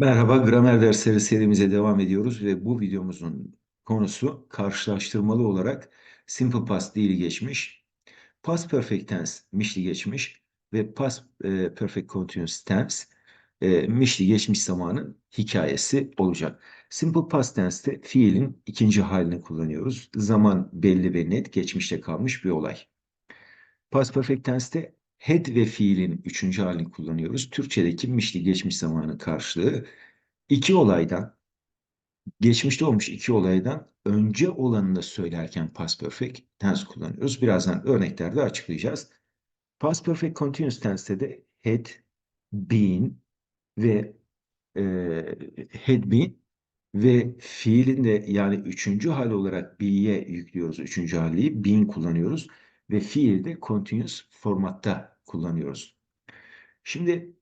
Merhaba, gramer dersleri serimize devam ediyoruz ve bu videomuzun konusu karşılaştırmalı olarak simple past dili geçmiş, past perfect tense mişli geçmiş ve past e, perfect continuous tense e, mişli geçmiş zamanın hikayesi olacak. Simple past tense'te fiilin ikinci halini kullanıyoruz. Zaman belli ve net geçmişte kalmış bir olay. Past perfect tense'te had ve fiilin üçüncü halini kullanıyoruz. Türkçedeki mişli geçmiş zamanı karşılığı iki olaydan, geçmişte olmuş iki olaydan önce olanını söylerken past perfect tense kullanıyoruz. Birazdan örneklerde açıklayacağız. Past perfect continuous tense'te de had, been ve e, had been ve fiilin de yani üçüncü hal olarak be'ye yüklüyoruz. Üçüncü hali been kullanıyoruz ve fiili de continuous formatta kullanıyoruz. Şimdi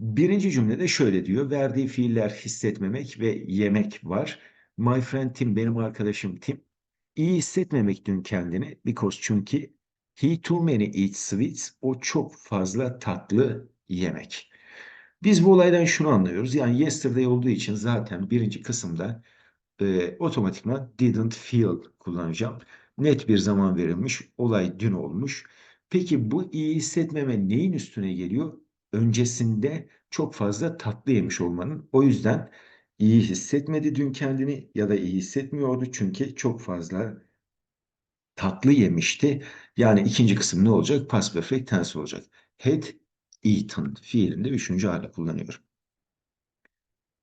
Birinci cümlede şöyle diyor. Verdiği fiiller hissetmemek ve yemek var. My friend Tim, benim arkadaşım Tim. iyi hissetmemek dün kendini. Because çünkü he too many eats sweets. O çok fazla tatlı yemek. Biz bu olaydan şunu anlıyoruz. Yani yesterday olduğu için zaten birinci kısımda e, otomatikman didn't feel kullanacağım. Net bir zaman verilmiş. Olay dün olmuş. Peki bu iyi hissetmeme neyin üstüne geliyor? öncesinde çok fazla tatlı yemiş olmanın. O yüzden iyi hissetmedi dün kendini ya da iyi hissetmiyordu çünkü çok fazla tatlı yemişti. Yani ikinci kısım ne olacak? Past perfect tense olacak. Had eaten fiilinde üçüncü hale kullanıyorum.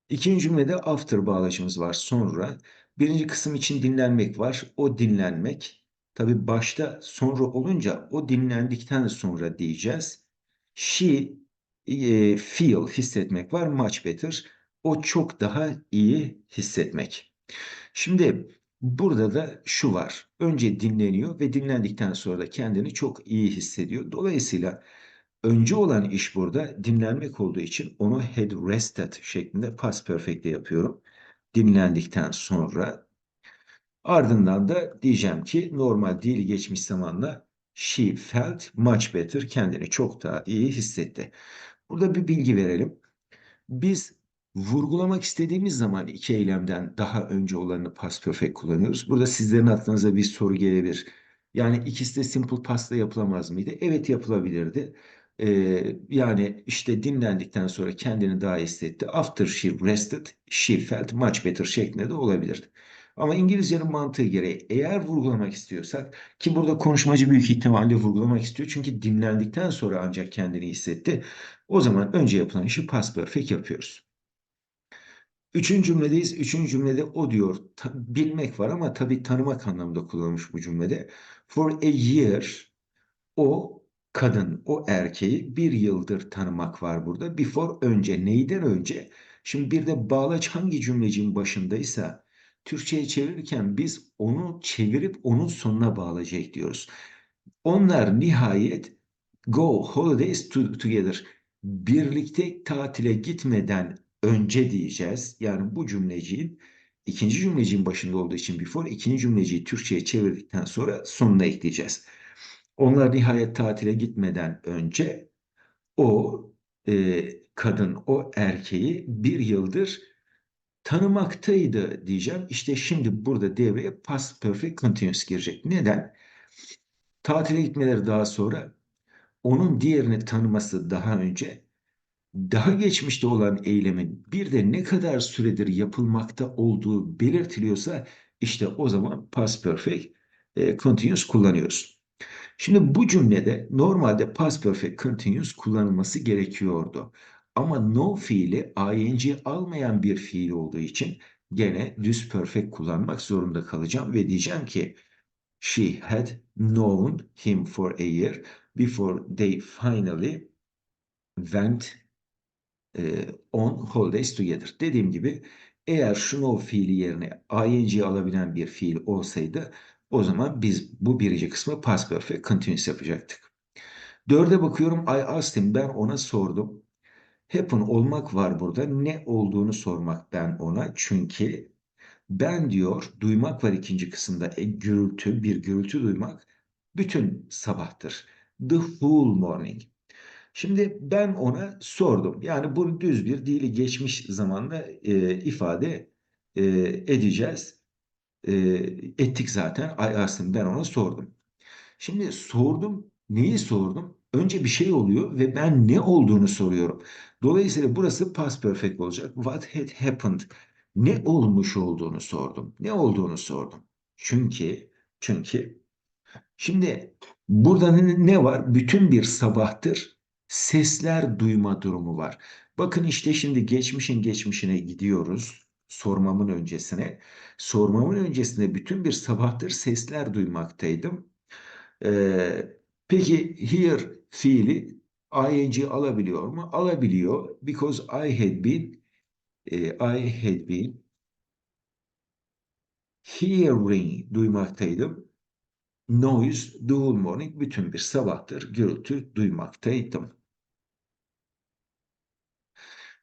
İkinci cümlede after bağlacımız var sonra. Birinci kısım için dinlenmek var. O dinlenmek. Tabi başta sonra olunca o dinlendikten sonra diyeceğiz. She e, feel hissetmek var. Much better. O çok daha iyi hissetmek. Şimdi burada da şu var. Önce dinleniyor ve dinlendikten sonra da kendini çok iyi hissediyor. Dolayısıyla önce olan iş burada dinlenmek olduğu için onu had rested şeklinde past perfect'te yapıyorum. Dinlendikten sonra ardından da diyeceğim ki normal değil geçmiş zamanla she felt much better kendini çok daha iyi hissetti. Burada bir bilgi verelim. Biz vurgulamak istediğimiz zaman iki eylemden daha önce olanı past perfect kullanıyoruz. Burada sizlerin aklınıza bir soru gelebilir. Yani ikisi de simple past'la yapılamaz mıydı? Evet yapılabilirdi. Ee, yani işte dinlendikten sonra kendini daha hissetti. After she rested, she felt much better şeklinde de olabilirdi. Ama İngilizcenin mantığı gereği eğer vurgulamak istiyorsak ki burada konuşmacı büyük ihtimalle vurgulamak istiyor. Çünkü dinlendikten sonra ancak kendini hissetti. O zaman önce yapılan işi past perfect yapıyoruz. Üçüncü cümledeyiz. Üçüncü cümlede o diyor. Bilmek var ama tabii tanımak anlamında kullanılmış bu cümlede. For a year o kadın, o erkeği bir yıldır tanımak var burada. Before önce, neyden önce? Şimdi bir de bağlaç hangi cümlecin başındaysa Türkçe'ye çevirirken biz onu çevirip onun sonuna bağlayacak diyoruz. Onlar nihayet go holidays to, together birlikte tatile gitmeden önce diyeceğiz. Yani bu cümleciğin ikinci cümleciğin başında olduğu için before ikinci cümleciyi Türkçe'ye çevirdikten sonra sonuna ekleyeceğiz. Onlar nihayet tatile gitmeden önce o e, kadın, o erkeği bir yıldır tanımaktaydı diyeceğim. İşte şimdi burada devreye past perfect continuous girecek. Neden? Tatile gitmeleri daha sonra onun diğerini tanıması daha önce daha geçmişte olan eylemin bir de ne kadar süredir yapılmakta olduğu belirtiliyorsa işte o zaman past perfect e, continuous kullanıyoruz. Şimdi bu cümlede normalde past perfect continuous kullanılması gerekiyordu. Ama no fiili ing almayan bir fiil olduğu için gene düz perfect kullanmak zorunda kalacağım ve diyeceğim ki she had known him for a year before they finally went e, on holidays together. Dediğim gibi eğer şu know fiili yerine ing alabilen bir fiil olsaydı o zaman biz bu birinci kısmı past perfect continuous yapacaktık. Dörde bakıyorum I asked him ben ona sordum. Happen olmak var burada. Ne olduğunu sormak ben ona. Çünkü ben diyor duymak var ikinci kısımda. E, gürültü bir gürültü duymak bütün sabahtır. The whole morning. Şimdi ben ona sordum. Yani bunu düz bir dili geçmiş zamanla e, ifade e, edeceğiz. E, ettik zaten. Asked him. Ben ona sordum. Şimdi sordum. Neyi sordum? Önce bir şey oluyor ve ben ne olduğunu soruyorum. Dolayısıyla burası past perfect olacak. What had happened? Ne olmuş olduğunu sordum. Ne olduğunu sordum. Çünkü çünkü şimdi burada ne var? Bütün bir sabahtır sesler duyma durumu var. Bakın işte şimdi geçmişin geçmişine gidiyoruz. Sormamın öncesine. Sormamın öncesinde bütün bir sabahtır sesler duymaktaydım. Ee, peki here fiili ing alabiliyor mu? Alabiliyor. Because I had been e, I had been hearing duymaktaydım. Noise the whole morning bütün bir sabahtır gürültü duymaktaydım.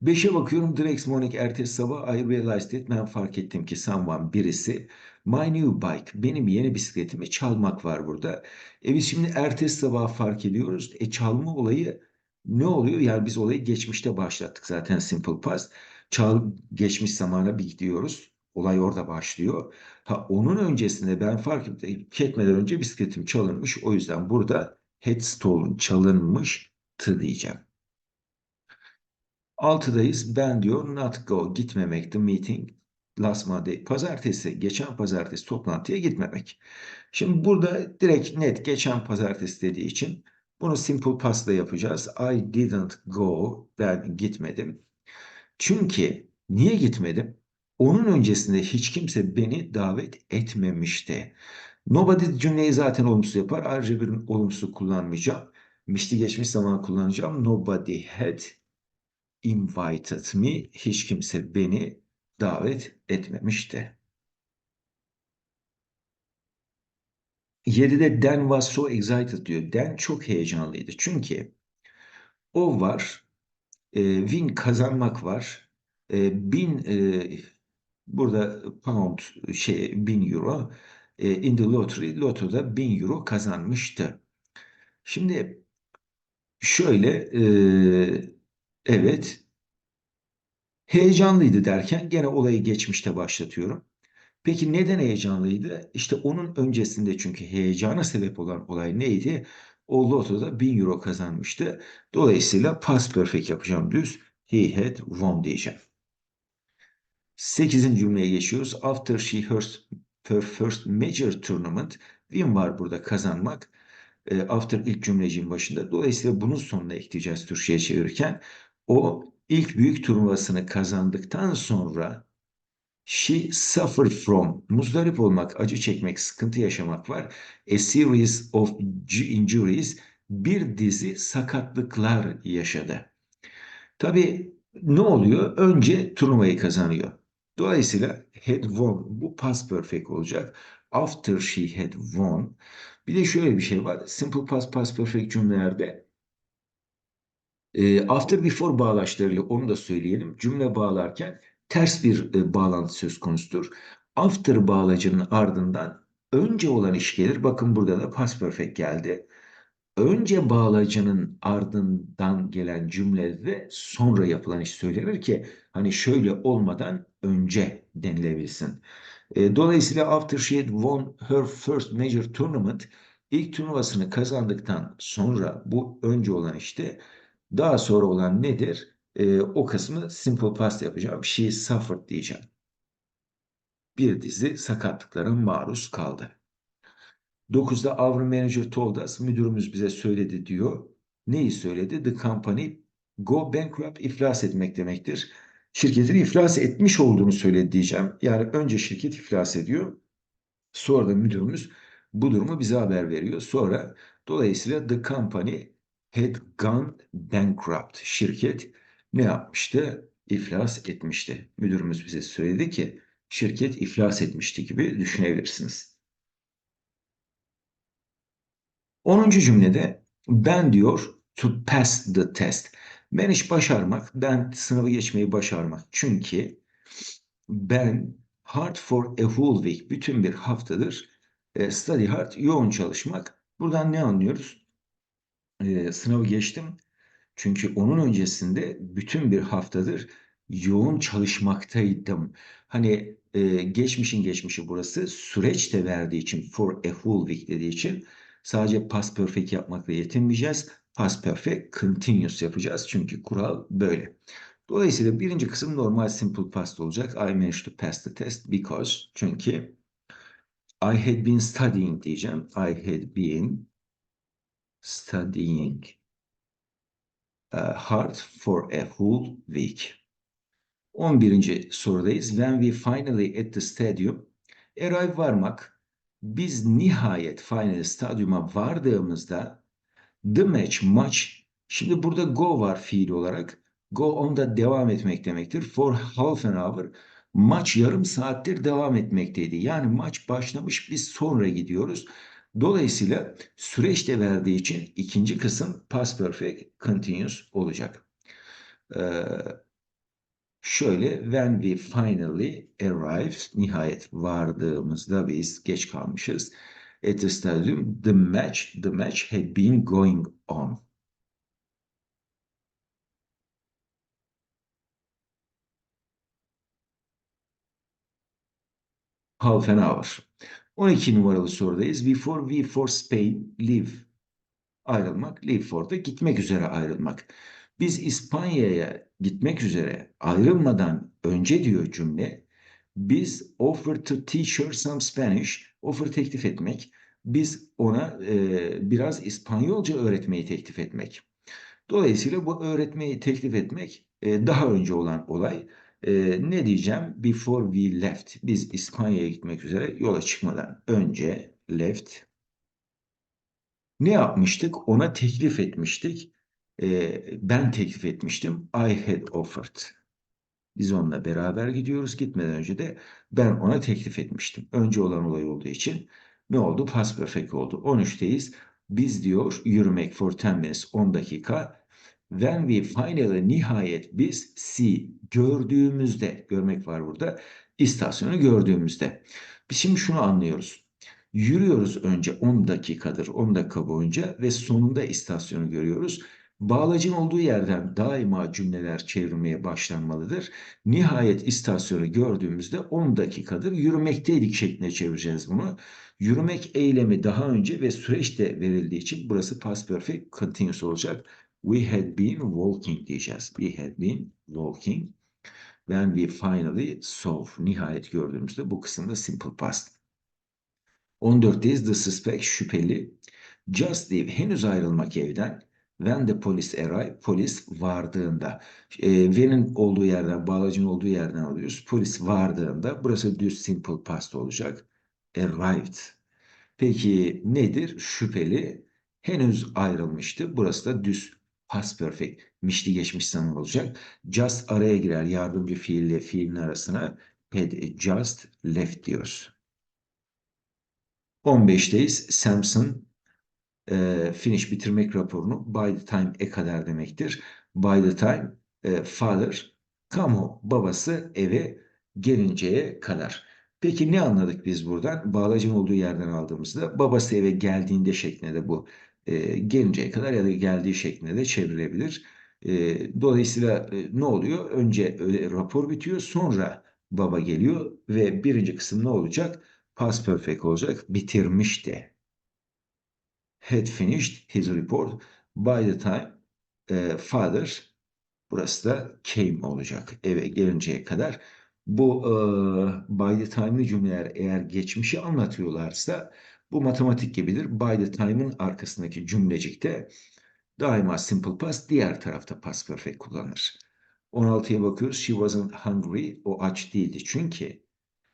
Beşe bakıyorum the next morning ertesi sabah I realized it ben fark ettim ki someone birisi my new bike benim yeni bisikletimi çalmak var burada. E biz şimdi ertesi sabah fark ediyoruz. E çalma olayı ne oluyor? Yani biz olayı geçmişte başlattık zaten simple past. Çal geçmiş zamana bir gidiyoruz. Olay orada başlıyor. Ha onun öncesinde ben fark etmeden önce bisikletim çalınmış. O yüzden burada had stolen çalınmıştı diyeceğim. Altıdayız. Ben diyor not go gitmemek the meeting last Monday. Pazartesi, geçen pazartesi toplantıya gitmemek. Şimdi burada direkt net geçen pazartesi dediği için bunu simple past'la yapacağız. I didn't go. Ben gitmedim. Çünkü niye gitmedim? Onun öncesinde hiç kimse beni davet etmemişti. Nobody cümleyi zaten olumsuz yapar. Ayrıca bir olumsuz kullanmayacağım. Mişti geçmiş zaman kullanacağım. Nobody had invited me. Hiç kimse beni davet etmemişti. 7'de Dan was so excited diyor. Dan çok heyecanlıydı. Çünkü o var. E, win kazanmak var. E, bin e, burada pound şey bin euro e, in the lottery lotoda bin euro kazanmıştı. Şimdi şöyle e, evet heyecanlıydı derken gene olayı geçmişte başlatıyorum. Peki neden heyecanlıydı? İşte onun öncesinde çünkü heyecana sebep olan olay neydi? O lotoda 1000 euro kazanmıştı. Dolayısıyla past perfect yapacağım düz. He had won diyeceğim. Sekizinci cümleye geçiyoruz. After she heard her first major tournament. Win var burada kazanmak. E, after ilk cümleciğin başında. Dolayısıyla bunun sonuna ekleyeceğiz Türkçe'ye çevirirken. O ilk büyük turnuvasını kazandıktan sonra She suffered from, muzdarip olmak, acı çekmek, sıkıntı yaşamak var. A series of injuries, bir dizi sakatlıklar yaşadı. Tabii ne oluyor? Önce turnuvayı kazanıyor. Dolayısıyla had won, bu past perfect olacak. After she had won. Bir de şöyle bir şey var. Simple past, past perfect cümlelerde after before bağlaçlarıyla onu da söyleyelim. Cümle bağlarken ters bir e, bağlantı söz konusudur. After bağlacının ardından önce olan iş gelir. Bakın burada da past perfect geldi. Önce bağlacının ardından gelen cümlede sonra yapılan iş söylenir ki hani şöyle olmadan önce denilebilsin. E, dolayısıyla after she had won her first major tournament ilk turnuvasını kazandıktan sonra bu önce olan işte daha sonra olan nedir? e, o kısmı simple past yapacağım. She suffered diyeceğim. Bir dizi sakatlıklara maruz kaldı. 9'da our manager told us, müdürümüz bize söyledi diyor. Neyi söyledi? The company go bankrupt, iflas etmek demektir. Şirketin iflas etmiş olduğunu söyledi diyeceğim. Yani önce şirket iflas ediyor. Sonra da müdürümüz bu durumu bize haber veriyor. Sonra dolayısıyla the company had gone bankrupt. Şirket ne yapmıştı? İflas etmişti. Müdürümüz bize söyledi ki şirket iflas etmişti gibi düşünebilirsiniz. 10. cümlede ben diyor to pass the test. Ben iş başarmak, ben sınavı geçmeyi başarmak. Çünkü ben hard for a whole week, bütün bir haftadır e, study hard, yoğun çalışmak. Buradan ne anlıyoruz? E, sınavı geçtim Çünkü onun öncesinde bütün bir haftadır yoğun çalışmaktaydım. Hani e, geçmişin geçmişi burası. Süreç de verdiği için for a whole week dediği için sadece past perfect yapmakla yetinmeyeceğiz. Past perfect continuous yapacağız. Çünkü kural böyle. Dolayısıyla birinci kısım normal simple past olacak. I managed to pass the test because çünkü I had been studying diyeceğim. I had been studying uh, hard for a whole week. 11. sorudayız. When we finally at the stadium arrive varmak. Biz nihayet final stadyuma vardığımızda the match maç şimdi burada go var fiil olarak. Go on'da devam etmek demektir. For half an hour maç yarım saattir devam etmekteydi. Yani maç başlamış biz sonra gidiyoruz. Dolayısıyla süreç de verdiği için ikinci kısım past perfect continuous olacak. Ee, şöyle when we finally arrived nihayet vardığımızda biz geç kalmışız. At the stadium the match the match had been going on. Half an hour. 12 numaralı sorudayız. Before we for Spain leave. Ayrılmak. Leave for da gitmek üzere ayrılmak. Biz İspanya'ya gitmek üzere ayrılmadan önce diyor cümle. Biz offer to teach her some Spanish. Offer teklif etmek. Biz ona e, biraz İspanyolca öğretmeyi teklif etmek. Dolayısıyla bu öğretmeyi teklif etmek e, daha önce olan olay. E, ne diyeceğim? Before we left. Biz İspanya'ya gitmek üzere yola çıkmadan önce left. Ne yapmıştık? Ona teklif etmiştik. E, ben teklif etmiştim. I had offered. Biz onunla beraber gidiyoruz. Gitmeden önce de ben ona teklif etmiştim. Önce olan olay olduğu için ne oldu? Past perfect oldu. 13'teyiz. Biz diyor yürümek for 10 minutes 10 dakika. When we finally nihayet biz see gördüğümüzde görmek var burada. istasyonu gördüğümüzde. Biz şimdi şunu anlıyoruz. Yürüyoruz önce 10 dakikadır 10 dakika boyunca ve sonunda istasyonu görüyoruz. Bağlacın olduğu yerden daima cümleler çevrilmeye başlanmalıdır. Nihayet istasyonu gördüğümüzde 10 dakikadır yürümekteydik şeklinde çevireceğiz bunu. Yürümek eylemi daha önce ve süreç de verildiği için burası past perfect continuous olacak. We had been walking diyeceğiz. We had been walking. When we finally saw. Nihayet gördüğümüzde bu kısımda simple past. 14'teyiz. The suspect şüpheli. Just leave. Henüz ayrılmak evden. When the police arrive, polis vardığında. E, when'in olduğu yerden, bağlacın olduğu yerden alıyoruz. Polis vardığında, burası düz simple past olacak. Arrived. Peki nedir? Şüpheli. Henüz ayrılmıştı. Burası da düz past perfect. Mişli geçmiş zaman olacak. Just araya girer. Yardımcı fiille fiilin arasına had just left diyoruz. 15'teyiz. Samson e, finish bitirmek raporunu by the time e kadar demektir. By the time e, father come home babası eve gelinceye kadar. Peki ne anladık biz buradan? Bağlacın olduğu yerden aldığımızda babası eve geldiğinde şeklinde de bu e, gelinceye kadar ya da geldiği şeklinde de çevrilebilir. E, dolayısıyla e, ne oluyor? Önce e, rapor bitiyor sonra baba geliyor ve birinci kısım ne olacak? Past perfect olacak. Bitirmişti had finished his report by the time e, father burası da came olacak eve gelinceye kadar. Bu e, by the time'lı cümleler eğer geçmişi anlatıyorlarsa bu matematik gibidir. By the time'ın arkasındaki cümlecikte daima simple past diğer tarafta past perfect kullanır. 16'ya bakıyoruz. She wasn't hungry. O aç değildi. Çünkü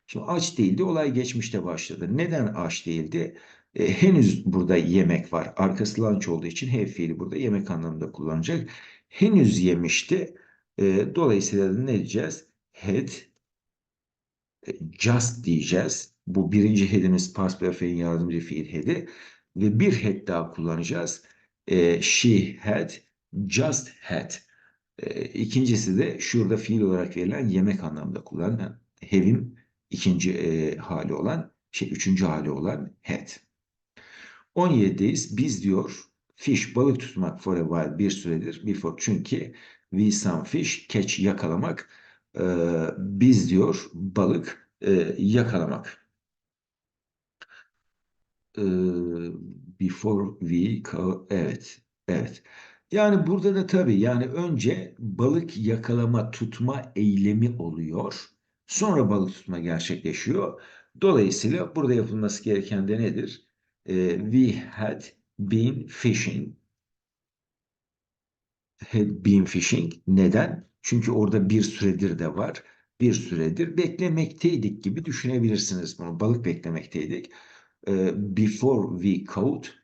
şimdi aç değildi. Olay geçmişte başladı. Neden aç değildi? E, henüz burada yemek var. Arkası lunch olduğu için have fiili burada yemek anlamında kullanacak. Henüz yemişti. E, dolayısıyla ne diyeceğiz? Had e, just diyeceğiz. Bu birinci had'imiz past perfect'in yardımcı fiil had'i. Ve bir had daha kullanacağız. E, she had just had. E, ikincisi de şurada fiil olarak verilen yemek anlamında kullanılan have'in ikinci e, hali olan şey üçüncü hali olan had. 17'deyiz. Biz diyor Fish balık tutmak for a while bir süredir. Before çünkü we some fish catch yakalamak. Ee, biz diyor balık e, yakalamak. Before we co- evet evet. Yani burada da tabii yani önce balık yakalama tutma eylemi oluyor. Sonra balık tutma gerçekleşiyor. Dolayısıyla burada yapılması gereken de nedir? We had been fishing. Had been fishing. Neden? Çünkü orada bir süredir de var. Bir süredir beklemekteydik gibi düşünebilirsiniz bunu. Balık beklemekteydik. Ee, before we caught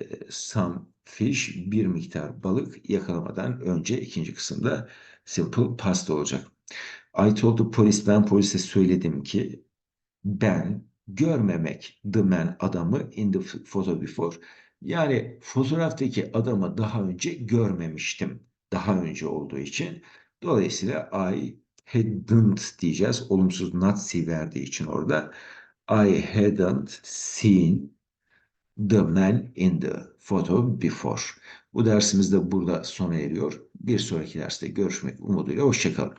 e, some fish bir miktar balık yakalamadan önce ikinci kısımda simple past olacak. I told the police ben polise söyledim ki ben görmemek the man adamı in the photo before yani fotoğraftaki adamı daha önce görmemiştim. Daha önce olduğu için. Dolayısıyla I hadn't diyeceğiz. Olumsuz not verdiği için orada. I hadn't seen the man in the photo before. Bu dersimiz de burada sona eriyor. Bir sonraki derste görüşmek umuduyla. Hoşçakalın.